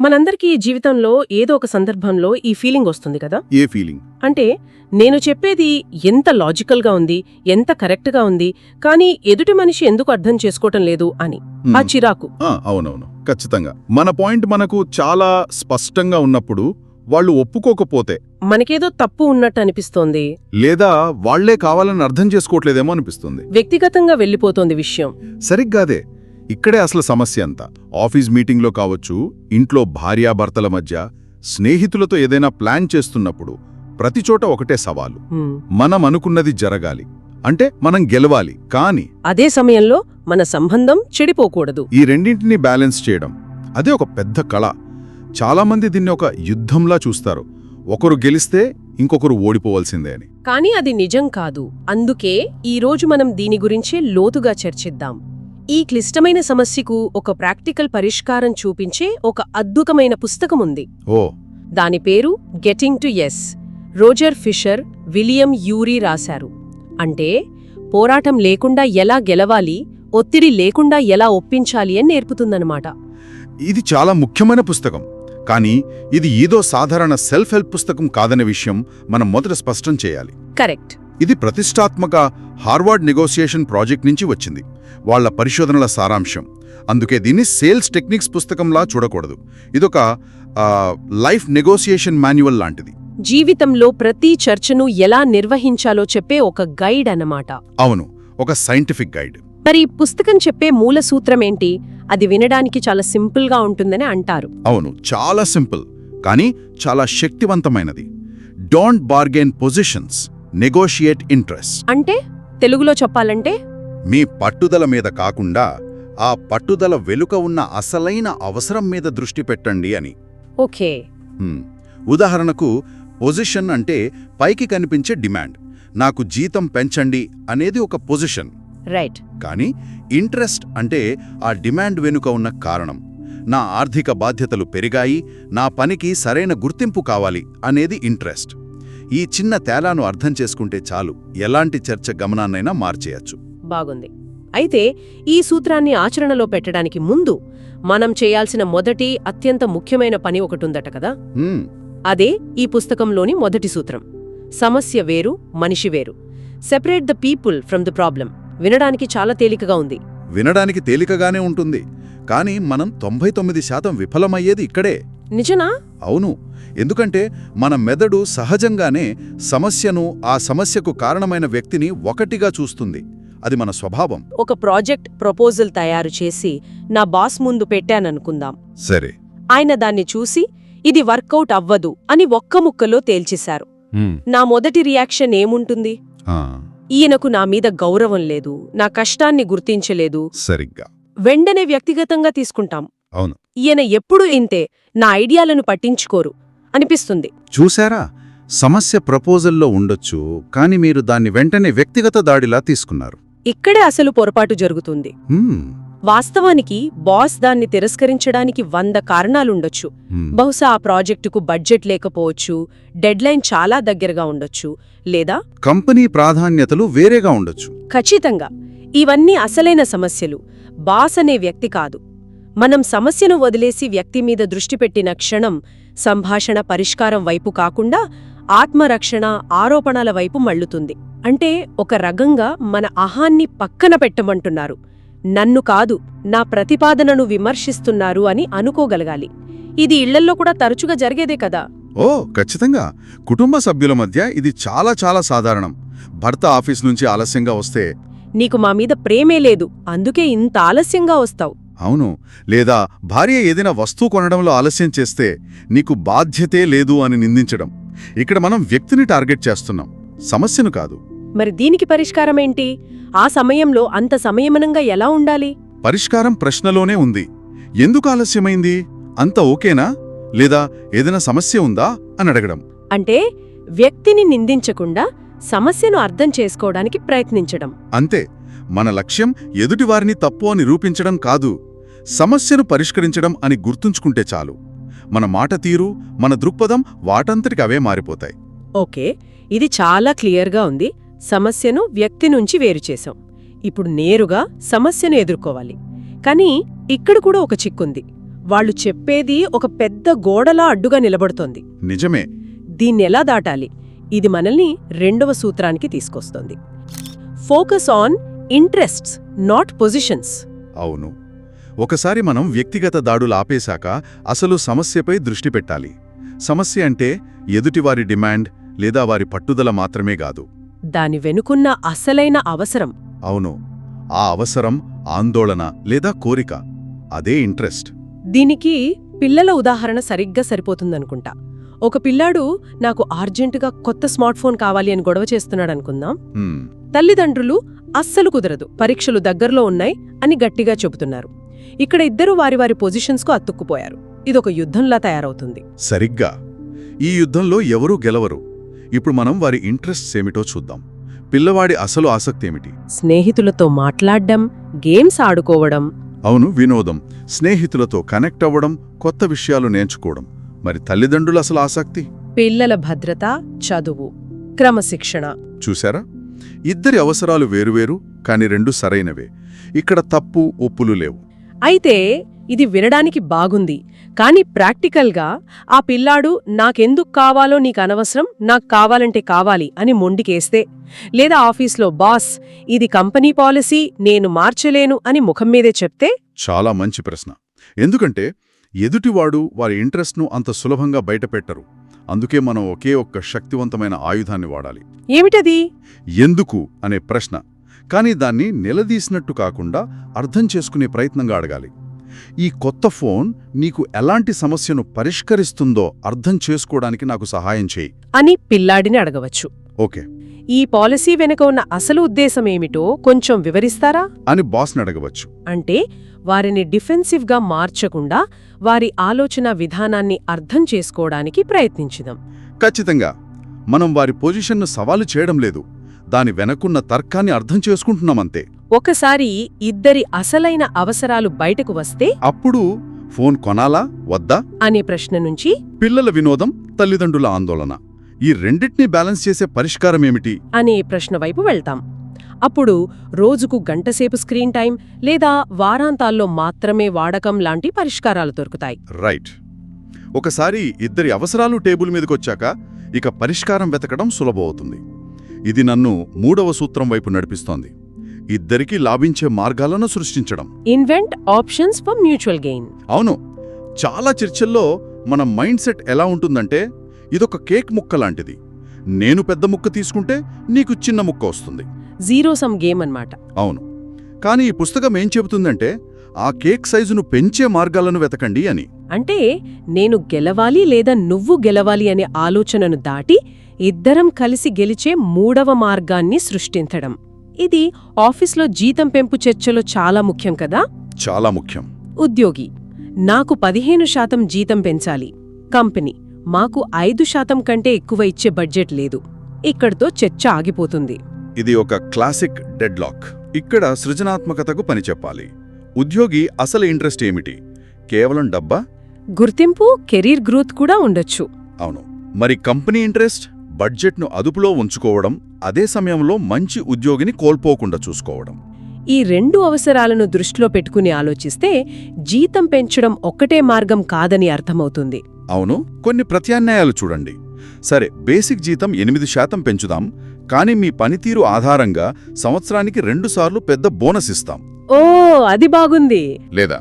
మనందరికీ జీవితంలో ఏదో ఒక సందర్భంలో ఈ ఫీలింగ్ వస్తుంది కదా? ఏ ఫీలింగ్ అంటే నేను చెప్పేది ఎంత లాజికల్గా ఉంది ఎంత కరెక్ట్గా ఉంది కానీ ఎదుటి మనిషి ఎందుకు అర్థం చేసుకోవటం లేదు అని. ఆ చిరాకు. ఆ, అవునవును. ఖచ్చితంగా. మన పాయింట్ మనకు చాలా స్పష్టంగా ఉన్నప్పుడు వాళ్ళు ఒప్పుకోకపోతే మనకేదో తప్పు ఉన్నట్టు అనిపిస్తోంది. లేదా వాళ్ళే కావాలని అర్థం చేసుకోవట్లేదేమో అనిపిస్తుంది. వ్యక్తిగతంగా వెళ్ళిపోతోంది విషయం. సరిగ్గాదే. ఇక్కడే అసలు సమస్య అంతా. ఆఫీస్ మీటింగ్లో కావచ్చు ఇంట్లో భార్యాభర్తల మధ్య స్నేహితులతో ఏదైనా ప్లాన్ చేస్తున్నప్పుడు ప్రతిచోట ఒకటే సవాలు. మనం అనుకున్నది జరగాలి. అంటే మనం గెలవాలి. కానీ అదే సమయంలో మన సంబంధం చెడిపోకూడదు. ఈ రెండింటినీ బ్యాలెన్స్ చేయడం అదే ఒక పెద్ద కళ. చాలామంది దీన్ని ఒక యుద్ధంలా చూస్తారు. ఒకరు గెలిస్తే ఇంకొకరు ఓడిపోవాల్సిందే అని. కానీ అది నిజం కాదు. అందుకే ఈ రోజు మనం దీని గురించే లోతుగా చర్చిద్దాం. ఈ క్లిష్టమైన సమస్యకు ఒక ప్రాక్టికల్ పరిష్కారం చూపించే ఒక అద్భుతమైన పుస్తకం ఉంది. ఓ. దాని పేరు getting to yes Roger Fisher William Ury రాశారు. అంటే పోరాటం లేకుండా ఎలా గెలవాలి ఒత్తిడి లేకుండా ఎలా ఒప్పించాలి అని నేర్పుతుందన్నమాట. ఇది చాలా ముఖ్యమైన పుస్తకం. కానీ ఇది ఏదో సాధారణ సెల్ఫ్ హెల్ప్ పుస్తకం కాదనే విషయం మనం మొదట స్పష్టం చేయాలి. కరెక్ట్. ఇది ప్రతిష్టాత్మక హార్వర్డ్ నెగోసియేషన్ ప్రాజెక్ట్ నుంచి వచ్చింది. వాళ్ళ పరిశోధనల సారాంశం. అందుకే దీన్ని సేల్స్ టెక్నిక్స్ పుస్తకంలా చూడకూడదు. ఇదొక లైఫ్ నెగోసియేషన్ మాన్యువల్ లాంటిది. జీవితంలో ప్రతి చర్చను ఎలా నిర్వహించాలో చెప్పే ఒక గైడ్ అన్నమాట. అవును ఒక సైంటిఫిక్ గైడ్. మరి పుస్తకం చెప్పే మూల సూత్రమేంటి అది వినడానికి చాలా సింపుల్గా ఉంటుందని అంటారు. అవును చాలా సింపుల్ కానీ చాలా శక్తివంతమైనది. Don't bargain positions. Negotiate interest అంటే తెలుగులో చెప్పాలంటే మీ పట్టుదల మీద కాకుండా ఆ పట్టుదల వెలుక ఉన్న అసలైన అవసరం మీద దృష్టి పెట్టండి అని. ఓకే. ఉదాహరణకు పొజిషన్ అంటే పైకి కనిపించే డిమాండ్. నాకు జీతం పెంచండి అనేది ఒక పొజిషన్. రైట్. కానీ ఇంట్రెస్ట్ అంటే ఆ డిమాండ్ వెనుక ఉన్న కారణం. నా ఆర్థిక బాధ్యతలు పెరిగాయి నా పనికి సరైన గుర్తింపు కావాలి అనేది ఇంట్రెస్ట్. ఈ చిన్న తేలాను అర్థం చేసుకుంటే చాలు. ఎలాంటి చర్చ గమనాన్నైనా మార్చేయచ్చు. బాగుంది. అయితే ఈ సూత్రాన్ని ఆచరణలో పెట్టడానికి ముందు మనం చేయాల్సిన మొదటి అత్యంత ముఖ్యమైన పని ఒకటుందట కదా? అదే ఈ పుస్తకంలోని మొదటి సూత్రం. సమస్య వేరు మనిషి వేరు. Separate the people from the problem వినడానికి చాలా తేలికగా ఉంది. వినడానికి తేలికగానే ఉంటుంది. కానీ మనం తొంభై తొమ్మిది శాతం విఫలమయ్యేది ఇక్కడే. నిజనా? అవును. ఎందుకంటే మన మెదడు సహజంగానే సమస్యను ఆ సమస్యకు కారణమైన వ్యక్తిని ఒకటిగా చూస్తుంది. అది మన స్వభావం. ఒక ప్రాజెక్ట్ ప్రపోజల్ తయారు చేసి నా బాస్ ముందు పెట్టాననుకుందాం. సరే. ఆయన దాన్ని చూసి ఇది వర్కౌట్ అవ్వదు అని ఒక్క ముక్కలో తేల్చేశారు. నా మొదటి రియాక్షన్ ఏముంటుంది? ఈయనకు నా మీద గౌరవం లేదు నా కష్టాన్ని గుర్తించలేదు. సరిగ్గా. వెంటనే వ్యక్తిగతంగా తీసుకుంటాం. అవును. ఈయన ఎప్పుడూ ఇంతే నా ఐడియాలను పట్టించుకోరు అనిపిస్తుంది. చూశారా? సమస్య ప్రపోజల్లో ఉండొచ్చు కానీ మీరు దాన్ని వెంటనే వ్యక్తిగత దాడిలా తీసుకున్నారు. ఇక్కడే అసలు పొరపాటు జరుగుతుంది. వాస్తవానికి బాస్ దాన్ని తిరస్కరించడానికి వంద కారణాలుండొచ్చు. బహుశా ఆ ప్రాజెక్టుకు బడ్జెట్ లేకపోవచ్చు డెడ్లైన్ చాలా దగ్గరగా ఉండొచ్చు లేదా? కంపెనీ ప్రాధాన్యతలు వేరేగా ఉండొచ్చు. ఖచ్చితంగా. ఇవన్నీ అసలైన సమస్యలు. బాస్ అనే వ్యక్తి కాదు. మనం సమస్యను వదిలేసి వ్యక్తి మీద దృష్టి పెట్టిన క్షణం సంభాషణ పరిష్కారం వైపు కాకుండా ఆత్మరక్షణ ఆరోపణల వైపు మళ్ళుతుంది. అంటే ఒక రకంగా మన అహాన్ని పక్కన పెట్టమంటున్నారు. నన్ను కాదు నా ప్రతిపాదనను విమర్శిస్తున్నారు అని అనుకోగలగాలి. ఇది ఇళ్ళల్లో కూడా తరచుగా జరిగేదే కదా. ఓ ఖచ్చితంగా. కుటుంబ సభ్యుల మధ్య ఇది చాలా చాలా సాధారణం. భర్త ఆఫీస్ నుంచి ఆలస్యంగా వస్తే నీకు మా మీద ప్రేమే లేదు అందుకే ఇంత ఆలస్యంగా వస్తావు. అవును లేదా భార్య ఏదైనా వస్తువు కొనడంలో ఆలస్యం చేస్తే నీకు బాధ్యతే లేదు అని నిందించడం. ఇక్కడ మనం వ్యక్తిని టార్గెట్ చేస్తున్నాం సమస్యను కాదు. మరి దీనికి పరిష్కారమేంటి? ఆ సమయంలో అంత సంయమనంగా ఎలా ఉండాలి? పరిష్కారం ప్రశ్నలోనే ఉంది. ఎందుకు ఆలస్యమైంది? అంత ఓకేనా? లేదా ఏదైనా సమస్య ఉందా? అని అడగడం. అంటే వ్యక్తిని నిందించకుండా సమస్యను అర్థం చేసుకోవడానికి ప్రయత్నించడం. అంతే మన లక్ష్యం ఎదుటివారిని తప్పు అని నిరూపించడం కాదు. సమస్యను పరిష్కరించడం అని గుర్తుంచుకుంటే చాలు. మన మాట తీరు మన దృక్పథం వాటంతటికి అవే మారిపోతాయి. ఓకే ఇది చాలా క్లియర్గా ఉంది. సమస్యను వ్యక్తి నుంచి వేరు చేశాం. ఇప్పుడు నేరుగా సమస్యను ఎదుర్కోవాలి. కానీ ఇక్కడ కూడా ఒక చిక్కుంది. వాళ్ళు చెప్పేది ఒక పెద్ద గోడలా అడ్డుగా నిలబడుతోంది. నిజమే. దీన్నెలా దాటాలి? ఇది మనల్ని రెండవ సూత్రానికి తీసుకొస్తుంది. Focus on interests not positions. అవును. ఒకసారి మనం వ్యక్తిగత దాడులు ఆపేశాక అసలు సమస్యపై దృష్టి పెట్టాలి. సమస్య అంటే ఎదుటివారి డిమాండ్ లేదా వారి పట్టుదల మాత్రమే కాదు. దాని వెనుకున్న అసలైన అవసరం. అవును. ఆ అవసరం ఆందోళన లేదా కోరిక. అదే ఇంట్రెస్ట్. దీనికి పిల్లల ఉదాహరణ సరిగ్గా సరిపోతుందనుకుంటా. ఒక పిల్లాడు నాకు అర్జెంటుగా కొత్త స్మార్ట్ ఫోన్ కావాలి అని గొడవ చేస్తున్నాడనుకుందాం తల్లిదండ్రులు అస్సలు కుదరదు. పరీక్షలు దగ్గరలో ఉన్నాయి అని గట్టిగా చెబుతున్నారు. ఇక్కడ ఇద్దరు వారి వారి పొజిషన్స్కు అతుక్కుపోయారు. ఇదొక యుద్ధంలా తయారవుతుంది. సరిగ్గా. ఈ యుద్ధంలో ఎవరూ గెలవరు? ఇప్పుడు మనం వారి ఇంట్రెస్ట్స్ ఏమిటో చూద్దాం. పిల్లవాడి అసలు ఆసక్తి ఏమిటి? స్నేహితులతో మాట్లాడ్డం గేమ్స్ ఆడుకోవడం. అవును వినోదం. స్నేహితులతో కనెక్ట్ అవ్వడం కొత్త విషయాలు నేర్చుకోవడం. మరి తల్లిదండ్రుల అసలు ఆసక్తి? పిల్లల భద్రత చదువు క్రమశిక్షణ. చూశారా? ఇద్దరి అవసరాలు వేరువేరు కాని రెండు సరైనవే. ఇక్కడ తప్పు ఒప్పులు లేవు. అయితే ఇది వినడానికి బాగుంది. కానీ ప్రాక్టికల్గా ఆ పిల్లాడు నాకెందుకు కావాలో నీకు అనవసరం నాకు కావాలంటే కావాలి అని మొండికేస్తే లేదా ఆఫీస్లో బాస్ ఇది కంపెనీ పాలసీ నేను మార్చలేను అని ముఖం మీదే చెప్తే? చాలా మంచి ప్రశ్న. ఎందుకంటే ఎదుటివాడు వారి ఇంట్రెస్ట్ను అంత సులభంగా బయటపెట్టరు. అందుకే మనం ఒకే ఒక్క శక్తివంతమైన ఆయుధాన్ని వాడాలి. ఏమిటది? ఎందుకు? అనే ప్రశ్న. కానీ దాన్ని నిలదీసినట్టు కాకుండా అర్థం చేసుకునే ప్రయత్నంగా అడగాలి. ఈ కొత్త ఫోన్ నీకు ఎలాంటి సమస్యను పరిష్కరిస్తుందో అర్థం చేసుకోవడానికి నాకు సహాయం చేయి. అని పిల్లాడిని అడగవచ్చు. ఓకే. ఈ పాలసీ వెనుక ఉన్న అసలు ఉద్దేశం ఏమిటో కొంచెం వివరిస్తారా? అని బాస్ని అడగవచ్చు. అంటే వారిని డిఫెన్సివ్గా మార్చకుండా వారి ఆలోచన విధానాన్ని అర్థం చేసుకోవడానికి ప్రయత్నించుదాం. ఖచ్చితంగా. మనం వారి పొజిషన్ను సవాలు చేయడం లేదు. దాని వెనకున్న తర్కాన్ని అర్థం చేసుకుంటున్నామంతే. ఒకసారి ఇద్దరి అసలైన అవసరాలు బయటకు వస్తే? అప్పుడు ఫోన్ కొనాలా? వద్దా? అనే ప్రశ్న నుంచి? పిల్లల వినోదం తల్లిదండ్రుల ఆందోళన. ఈ రెండిటినీ బ్యాలెన్స్ చేసే పరిష్కారం ఏమిటి? అనే ప్రశ్న వైపు వెళ్తాం. అప్పుడు రోజుకు గంటసేపు స్క్రీన్ టైం లేదా వారాంతాల్లో మాత్రమే వాడకం లాంటి పరిష్కారాలు దొరుకుతాయి. రైట్. ఒకసారి ఇద్దరి అవసరాలు టేబుల్ మీదకొచ్చాక ఇక పరిష్కారం వెతకడం సులభమవుతుంది. ఇది నన్ను మూడవ సూత్రం వైపు నడిపిస్తోంది. ఇద్దరికీ లాభించే మార్గాలను సృష్టించడం. Invent options for mutual gain అవును. చాలా చర్చల్లో మన మైండ్ సెట్ ఎలా ఉంటుందంటే ఇదొక కేక్ ముక్క లాంటిది. నేను పెద్ద ముక్క తీసుకుంటే నీకు చిన్న ముక్క వస్తుంది. జీరో సమ్ గేమ్ అన్నమాట. అవును. కానీ ఈ పుస్తకం ఏం చెబుతుందంటే ఆ కేక్ సైజును పెంచే మార్గాలను వెతకండి అని. అంటే నేను గెలవాలి లేదా నువ్వు గెలవాలి అనే ఆలోచనను దాటి ఇద్దరం కలిసి గెలిచే మూడవ మార్గాన్ని సృష్టించడం. ఇది ఆఫీస్లో జీతం పెంపు చర్చలో చాలా ముఖ్యం కదా? చాలా ముఖ్యం. ఉద్యోగి నాకు పదిహేను శాతం జీతం పెంచాలి. కంపెనీ మాకు ఐదు శాతం కంటే ఎక్కువ ఇచ్చే బడ్జెట్ లేదు. ఇక్కడితో చర్చ ఆగిపోతుంది. ఇది ఒక క్లాసిక్ డెడ్లాక్. ఇక్కడ సృజనాత్మకతకు పని చెప్పాలి. ఉద్యోగి అసలు ఇంట్రెస్ట్ ఏమిటి? కేవలం డబ్బా? గుర్తింపు కెరీర్ గ్రోత్ కూడా ఉండొచ్చు. అవును. మరి కంపెనీ ఇంట్రెస్ట్? బడ్జెట్ను అదుపులో ఉంచుకోవడం అదే సమయంలో మంచి ఉద్యోగిని కోల్పోకుండా చూసుకోవడం. ఈ రెండు అవసరాలను దృష్టిలో పెట్టుకుని ఆలోచిస్తే జీతం పెంచడం ఒక్కటే మార్గం కాదని అర్థమవుతుంది. అవును కొన్ని ప్రత్యామ్నాయాలు చూడండి. సరే బేసిక్ జీతం ఎనిమిది శాతం పెంచుదాం కానీ మీ పనితీరు ఆధారంగా సంవత్సరానికి రెండుసార్లు పెద్ద బోనస్ ఇస్తాం. ఓ అది బాగుంది. లేదా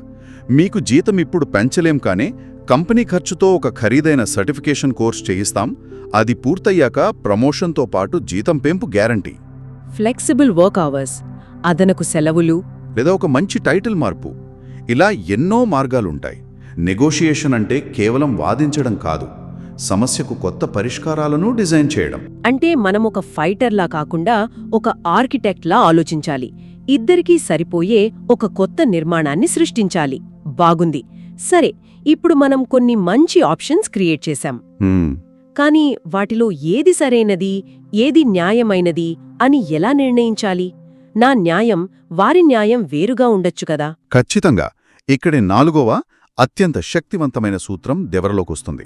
మీకు జీతం ఇప్పుడు పెంచలేం కానీ కంపెనీ ఖర్చుతో ఒక ఖరీదైన సర్టిఫికేషన్ కోర్స్ చేయిస్తాం. అది పూర్తయ్యాక ప్రమోషన్తో పాటు జీతం పెంపు గ్యారంటీ. ఫ్లెక్సిబుల్ వర్క్ అవర్స్ అదనకు సెలవులు. లేదా ఒక మంచి టైటిల్ మార్పు. ఇలా ఎన్నో మార్గాలుంటాయి. నెగోషియేషన్ అంటే కేవలం వాదించడం కాదు. సమస్యకు కొత్త పరిష్కారాలను డిజైన్ చేయడం. అంటే మనం ఒక ఫైటర్లా కాకుండా ఒక ఆర్కిటెక్ట్లా ఆలోచించాలి. ఇద్దరికీ సరిపోయే ఒక కొత్త నిర్మాణాన్ని సృష్టించాలి. బాగుంది. సరే ఇప్పుడు మనం కొన్ని మంచి ఆప్షన్స్ క్రియేట్ చేశాం. కానీ వాటిలో ఏది సరైనది ఏది న్యాయమైనది అని ఎలా నిర్ణయించాలి? నా న్యాయం వారి న్యాయం వేరుగా ఉండొచ్చు కదా? ఖచ్చితంగా. ఇక్కడి నాలుగవ అత్యంత శక్తివంతమైన సూత్రం దెవరలోకొస్తుంది.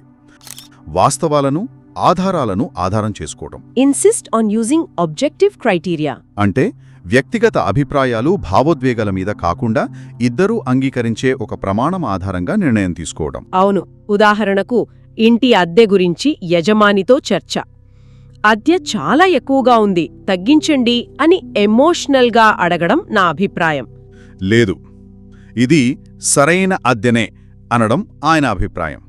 వాస్తవాలను ఆధారాలను ఆధారం చేసుకోవడం insist on using objective criteria అంటే వ్యక్తిగత అభిప్రాయాలు భావోద్వేగాల మీద కాకుండా ఇద్దరూ అంగీకరించే ఒక ప్రమాణం ఆధారంగా నిర్ణయం తీసుకోవడం. అవును. ఉదాహరణకు ఇంటి అద్దె గురించి యజమానితో చర్చ. అద్దె చాలా ఎక్కువగా ఉంది తగ్గించండి అని ఎమోషనల్గా అడగడం నా అభిప్రాయం. లేదు. ఇది సరైన అద్దెనే అనడం ఆయన అభిప్రాయం.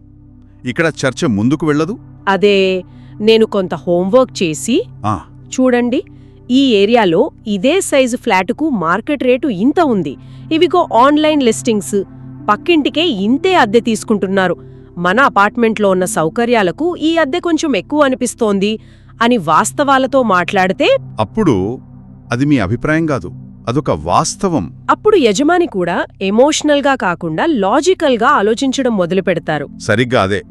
ఇక్కడ చర్చ ముందుకు వెళ్ళదు అదే నేను కొంత హోంవర్క్ చేసి చూడండి ఈ ఏరియాలో ఇదే సైజు ఫ్లాటుకు మార్కెట్ రేటు ఇంత ఉంది. ఇవిగో ఆన్లైన్ లిస్టింగ్స్. పక్కింటికే ఇంతే అద్దె తీసుకుంటున్నారు. మన అపార్ట్మెంట్లో ఉన్న సౌకర్యాలకు ఈ అద్దె కొంచెం ఎక్కువ అనిపిస్తోంది అని వాస్తవాలతో మాట్లాడితే అప్పుడు అది మీ అభిప్రాయం కాదు. అదొక వాస్తవం. అప్పుడు యజమాని కూడా ఎమోషనల్గా కాకుండా లాజికల్గా ఆలోచించడం మొదలుపెడతారు. సరిగ్గా అదే.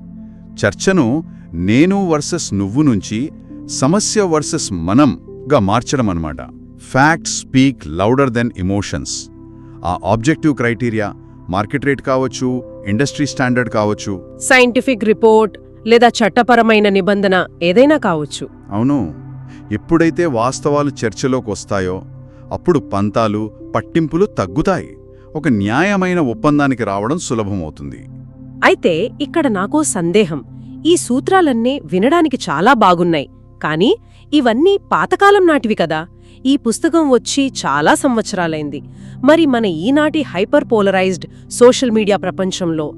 చర్చను నేను వర్సెస్ నువ్వు నుంచి సమస్య వర్సెస్ మనంగా మార్చడం అన్నమాట. Fact speak louder than emotions ఆ ఆబ్జెక్టివ్ క్రైటీరియా మార్కెట్ రేట్ కావచ్చు ఇండస్ట్రీ స్టాండర్డ్ కావచ్చు. సైంటిఫిక్ రిపోర్ట్ లేదా చట్టపరమైన నిబంధన ఏదైనా కావచ్చు. అవును. ఎప్పుడైతే వాస్తవాలు చర్చలోకి వస్తాయో అప్పుడు పంతాలు పట్టింపులు తగ్గుతాయి. ఒక న్యాయమైన ఒప్పందానికి రావడం సులభమవుతుంది. అయితే ఇక్కడ నాకో సందేహం. ఈ సూత్రాలన్నీ వినడానికి చాలా బాగున్నాయి. కానీ ఇవన్నీ పాతకాలం నాటివి కదా. ఈ పుస్తకం వచ్చి చాలా సంవత్సరాలైంది. మరి మన ఈనాటి హైపర్ పోలరైజ్డ్ సోషల్ మీడియా ప్రపంచంలో?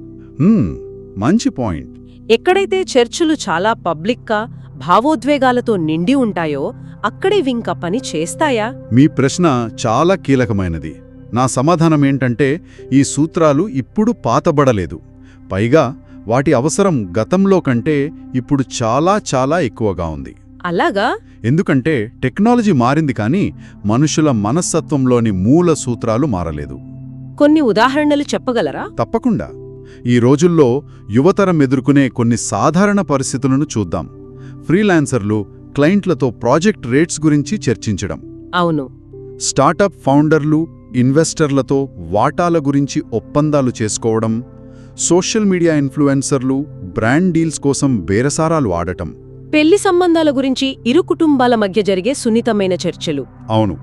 మంచి పాయింట్. ఎక్కడైతే చర్చలు చాలా పబ్లిక్గా భావోద్వేగాలతో నిండి ఉంటాయో అక్కడే వింక పని చేస్తాయా? మీ ప్రశ్న చాలా కీలకమైనది. నా సమాధానం ఏంటంటే ఈ సూత్రాలు ఇప్పుడు పాతబడలేదు. పైగా వాటి అవసరం గతంలో కంటే ఇప్పుడు చాలా చాలా ఎక్కువగా ఉంది. అలాగా? ఎందుకంటే టెక్నాలజీ మారింది కానీ మనుషుల మనస్తత్వంలోని మూల సూత్రాలు మారలేదు. కొన్ని ఉదాహరణలు చెప్పగలరా? తప్పకుండా. ఈ రోజుల్లో యువతరం ఎదుర్కొనే కొన్ని సాధారణ పరిస్థితులను చూద్దాం. ఫ్రీలాన్సర్లు క్లయింట్లతో ప్రాజెక్ట్ రేట్స్ గురించి చర్చించడం. అవును. స్టార్టప్ ఫౌండర్లు ఇన్వెస్టర్లతో వాటాల గురించి ఒప్పందాలు చేసుకోవడం సోషల్ మీడియా ఇన్ఫ్లుయెన్సర్లు బ్రాండ్ డీల్స్ కోసం బేరసారాలు ఆడటం. పెళ్ళి సంబంధాల గురించి ఇరు కుటుంబాల మధ్య జరిగే సున్నితమైన చర్చలు. అవును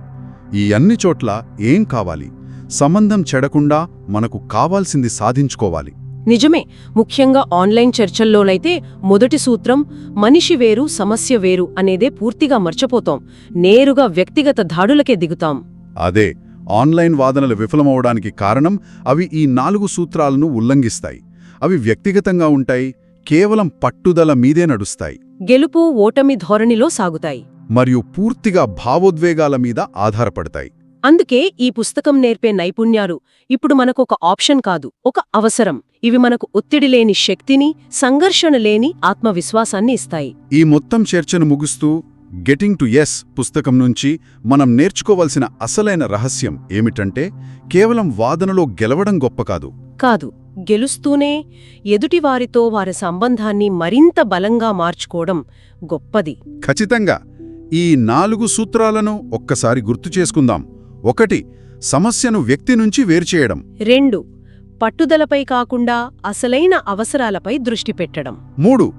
ఈ అన్ని చోట్ల ఏం కావాలి? సంబంధం చెడకుండా మనకు కావాల్సింది సాధించుకోవాలి. నిజమే ముఖ్యంగా ఆన్లైన్ చర్చల్లోనైతే మొదటి సూత్రం మనిషి వేరు సమస్య వేరు అనేదే పూర్తిగా మర్చిపోతాం నేరుగా వ్యక్తిగత దాడులకే దిగుతాం. అదే ఆన్లైన్ వాదనలు విఫలమవడానికి కారణం అవి ఈ నాలుగు సూత్రాలను ఉల్లంఘిస్తాయి. అవి వ్యక్తిగతంగా ఉంటాయి కేవలం పట్టుదల మీదే నడుస్తాయి. గెలుపు ఓటమి ధోరణిలో సాగుతాయి. మరియు పూర్తిగా భావోద్వేగాల మీద ఆధారపడతాయి. అందుకే ఈ పుస్తకం నేర్పే నైపుణ్యాలు ఇప్పుడు మనకొక ఆప్షన్ కాదు ఒక అవసరం. ఇవి మనకు ఒత్తిడి లేని శక్తిని సంఘర్షణ లేని ఆత్మవిశ్వాసాన్ని ఇస్తాయి. ఈ మొత్తం చర్చను ముగుస్తూ గెటింగ్ టు ఎస్ పుస్తకం నుంచి మనం నేర్చుకోవలసిన అసలైన రహస్యం ఏమిటంటే కేవలం వాదనలో గెలవడం గొప్ప కాదు. కాదు గెలుస్తూనే ఎదుటివారితో వారి సంబంధాన్ని మరింత బలంగా మార్చుకోవడం గొప్పది. ఖచ్చితంగా. ఈ నాలుగు సూత్రాలను ఒక్కసారి గుర్తు చేసుకుందాం. ఒకటి సమస్యను వ్యక్తి నుంచి వేరుచేయడం రెండు పట్టుదలపై కాకుండా అసలైన అవసరాలపై దృష్టి పెట్టడం. మూడు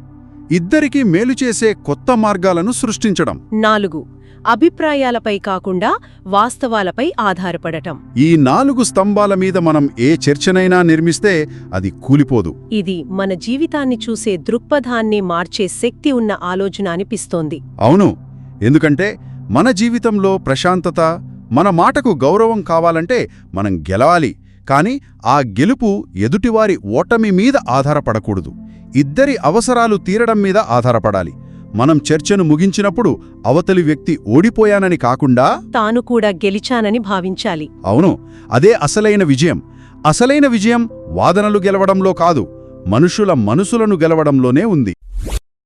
ఇద్దరికీ మేలు చేసే కొత్త మార్గాలను సృష్టించడం. నాలుగు. అభిప్రాయాలపై కాకుండా వాస్తవాలపై ఆధారపడటం. ఈ నాలుగు స్తంభాల మీద మనం ఏ చర్చనైనా నిర్మిస్తే అది కూలిపోదు. ఇది మన జీవితాన్ని చూసే దృక్పథాన్ని మార్చే శక్తి ఉన్న ఆలోచన అనిపిస్తోంది. అవును. ఎందుకంటే మన జీవితంలో ప్రశాంతత మన మాటకు గౌరవం కావాలంటే మనం గెలవాలి. కాని ఆ గెలుపు ఎదుటివారి ఓటమి మీద ఆధారపడకూడదు. ఇద్దరి అవసరాలు తీరడం మీద ఆధారపడాలి. మనం చర్చను ముగించినప్పుడు అవతలి వ్యక్తి ఓడిపోయానని కాకుండా తాను కూడా గెలిచానని భావించాలి. అవును అదే అసలైన విజయం. అసలైన విజయం వాదనలు గెలవడంలో కాదు మనుషుల మనసులను గెలవడంలోనే ఉంది.